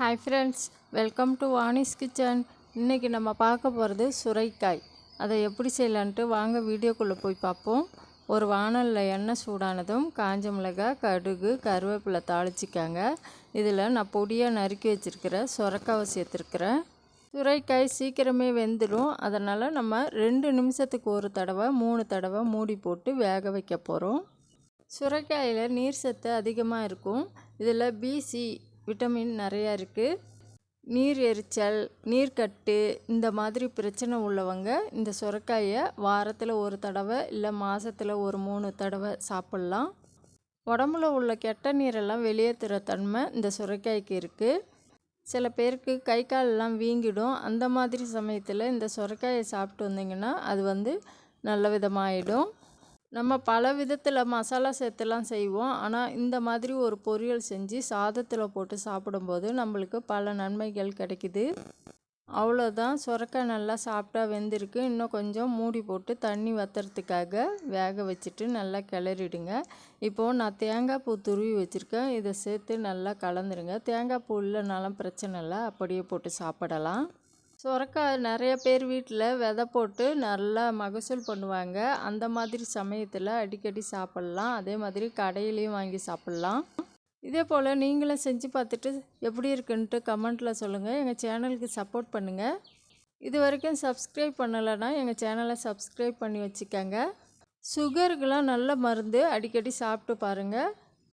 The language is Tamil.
Hi friends welcome to Vani's kitchen இன்றைக்கி நம்ம பார்க்க போகிறது சுரைக்காய். அதை எப்படி செய்யலான்ட்டு வாங்க வீடியோக்குள்ளே போய் பார்ப்போம். ஒரு வானலில் எண்ணெய் சூடானதும் காஞ்ச மிளகாய் கடுகு கருவேப்பிலை தாளிச்சிக்காங்க. இதில் நான் பொடியாக நறுக்கி வச்சுருக்கிற சுரக்காவை சேர்த்துருக்குறேன். சுரைக்காய் சீக்கிரமே வெந்துடும் அதனால் நம்ம ரெண்டு நிமிஷத்துக்கு ஒரு தடவை மூணு தடவை மூடி போட்டு வேக வைக்க போகிறோம் சுரைக்காயில் நீர் சத்து அதிகமாக இருக்கும். இதில் பிசி விட்டமின் நிறையா இருக்குது நீர் எரிச்சல் நீர்க்கட்டு இந்த மாதிரி பிரச்சனை உள்ளவங்க இந்த சுரக்காயை வாரத்தில் ஒரு தடவை இல்லை மாதத்தில் ஒரு மூணு தடவை சாப்பிட்லாம். உடம்புல உள்ள கெட்ட நீரெல்லாம் வெளியேற்றுற தன்மை இந்த சுரைக்காய்க்கு இருக்குது சில பேருக்கு கை காலெல்லாம் வீங்கிடும். அந்த மாதிரி சமயத்தில் இந்த சுரைக்காயை சாப்பிட்டு வந்தீங்கன்னா அது வந்து நல்ல விதமாகிடும் நம்ம பல விதத்தில் மசாலா சேர்த்துலாம் செய்வோம். ஆனால் இந்த மாதிரி ஒரு பொரியல் செஞ்சு சாதத்தில் போட்டு சாப்பிடும்போது நம்மளுக்கு பல நன்மைகள் கிடைக்குது. அவ்வளோதான் சுரக்காய் நல்லா சாப்பிட்டா வெந்திருக்கு. இன்னும் கொஞ்சம் மூடி போட்டு தண்ணி வத்துறதுக்காக வேக வச்சுட்டு நல்லா கிளறிடுங்க. இப்போது நான் தேங்காய் பூ துருவி வச்சுருக்கேன். இதை சேர்த்து நல்லா கலந்துருங்க. தேங்காய் பூ இல்லைனாலும் பிரச்சனை இல்லை. அப்படியே போட்டு சாப்பிடலாம். சுரக்காய் நிறைய பேர் வீட்டில் விதை போட்டு நல்லா மகசூல் பண்ணுவாங்க. அந்த மாதிரி சமயத்தில் அடிக்கடி சாப்பிட்லாம். அதே மாதிரி கடையிலையும் வாங்கி சாப்பிட்லாம். இதே போல் நீங்களும் செஞ்சு பார்த்துட்டு எப்படி இருக்குன்ட்டு கமெண்ட்டில் சொல்லுங்கள் எங்கள் சேனலுக்கு சப்போர்ட் பண்ணுங்கள் இது வரைக்கும் சப்ஸ்கிரைப் பண்ணலைன்னா எங்கள் சேனலை சப்ஸ்கிரைப் பண்ணி வச்சுக்கோங்க. சுகருக்கெலாம் நல்ல மருந்து அடிக்கடி சாப்பிட்டு பாருங்கள்